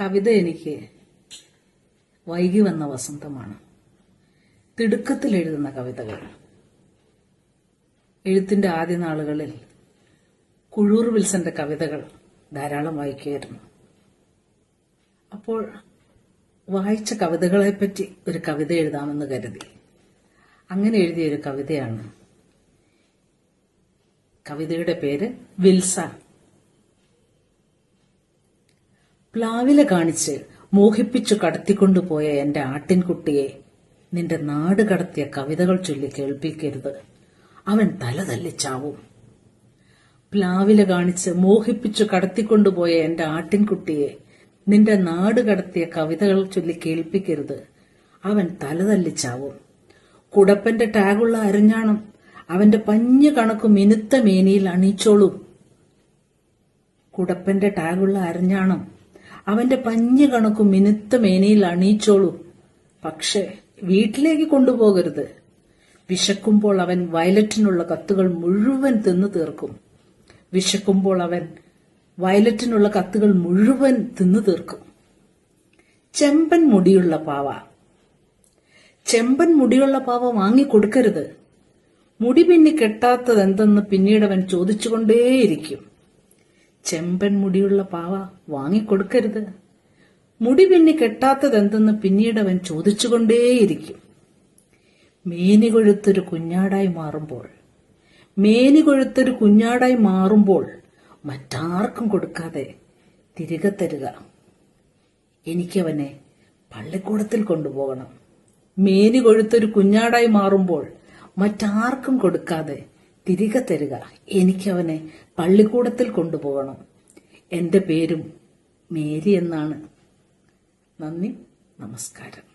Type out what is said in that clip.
കവിത എനിക്ക് വൈകി വന്ന വസന്തമാണ്. തിടുക്കത്തിൽ എഴുതുന്ന കവിതകൾ. എഴുത്തിന്റെ ആദ്യ നാളുകളിൽ കുഴൂർ വിൽസന്റെ കവിതകൾ ധാരാളം വായിക്കുമായിരുന്നു അപ്പോൾ വായിച്ച കവിതകളെപ്പറ്റി ഒരു കവിത എഴുതാമെന്ന് കരുതി. അങ്ങനെ എഴുതിയ ഒരു കവിതയാണ് കവിതയുടെ പേര് വിൽസ. പ്ലാവില കാണിച്ച് മോഹിപ്പിച്ചു കടത്തിക്കൊണ്ടുപോയ എന്റെ ആട്ടിൻകുട്ടിയെ നിന്റെ നാട് കടത്തിയ കവിതകൾ ചൊല്ലി കേൾപ്പിക്കരുത്. അവൻ തല തല്ലിച്ചാവും പ്ലാവില കാണിച്ച് മോഹിപ്പിച്ചു കടത്തിക്കൊണ്ടുപോയ എന്റെ ആട്ടിൻകുട്ടിയെ നിന്റെ നാട് കടത്തിയ കവിതകൾ ചൊല്ലി കേൾപ്പിക്കരുത്. അവൻ തല തല്ലിച്ചാവും കുടപ്പന്റെ ടാഗുള്ള അരഞ്ഞാണം അവന്റെ പഞ്ഞു കണക്ക് മിനുത്ത മേനിയിൽ അണിയിച്ചോളും. കുടപ്പന്റെ ടാഗുള്ള അരഞ്ഞാണം അവന്റെ പഞ്ഞു കണക്കു മിനുത്ത മേനയിൽ അണിയിച്ചോളൂ. പക്ഷേ വീട്ടിലേക്ക് കൊണ്ടുപോകരുത്. വിശക്കുമ്പോൾ അവൻ വയലറ്റിനുള്ള കത്തുകൾ മുഴുവൻ തിന്നു തീർക്കും. വിശക്കുമ്പോൾ അവൻ വയലറ്റിനുള്ള കത്തുകൾ മുഴുവൻ തിന്നു തീർക്കും. ചെമ്പൻ മുടിയുള്ള പാവ. ചെമ്പൻ മുടിയുള്ള പാവ വാങ്ങിക്കൊടുക്കരുത് മുടി പിന്നി കെട്ടാത്തതെന്തെന്ന് പിന്നീട് അവൻ ചോദിച്ചുകൊണ്ടേയിരിക്കും. ചെമ്പൻ മുടിയുള്ള പാവ വാങ്ങിക്കൊടുക്കരുത്. മുടി പിന്നി കെട്ടാത്തതെന്തെന്ന് പിന്നീട് അവൻ ചോദിച്ചുകൊണ്ടേയിരിക്കും. മേനി കൊഴുത്തൊരു കുഞ്ഞാടായി മാറുമ്പോൾ മേനി കൊഴുത്തൊരു കുഞ്ഞാടായി മാറുമ്പോൾ മറ്റാർക്കും കൊടുക്കാതെ തിരികെ തരിക. എനിക്കവനെ പള്ളിക്കൂടത്തിൽ കൊണ്ടുപോകണം. മേനി കൊഴുത്തൊരു കുഞ്ഞാടായി മാറുമ്പോൾ മറ്റാർക്കും കൊടുക്കാതെ തിരികെ തരിക. എനിക്കവനെ പള്ളിക്കൂടത്തിൽ കൊണ്ടുപോകണം. എന്റെ പേരും മേരി എന്നാണ്. നന്ദി നമസ്കാരം.